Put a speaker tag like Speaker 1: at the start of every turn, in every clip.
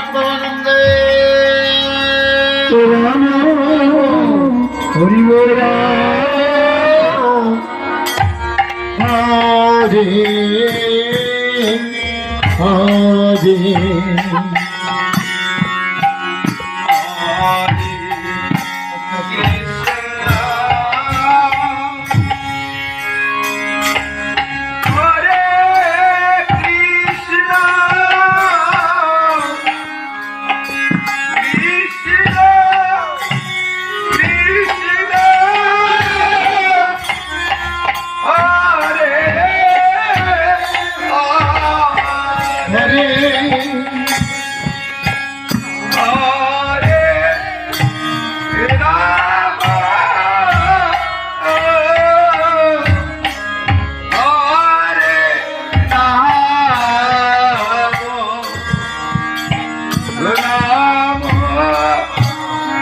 Speaker 1: পরমাত্মানন্দে
Speaker 2: Ram Hari
Speaker 1: Hare Hare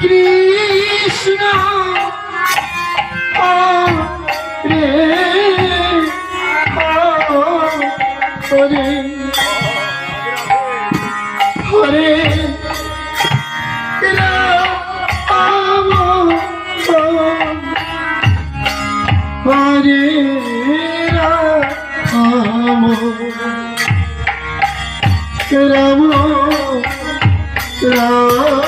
Speaker 1: Krishna. Hare Hare. Hare. Ram Hare Ram. Ram Ram.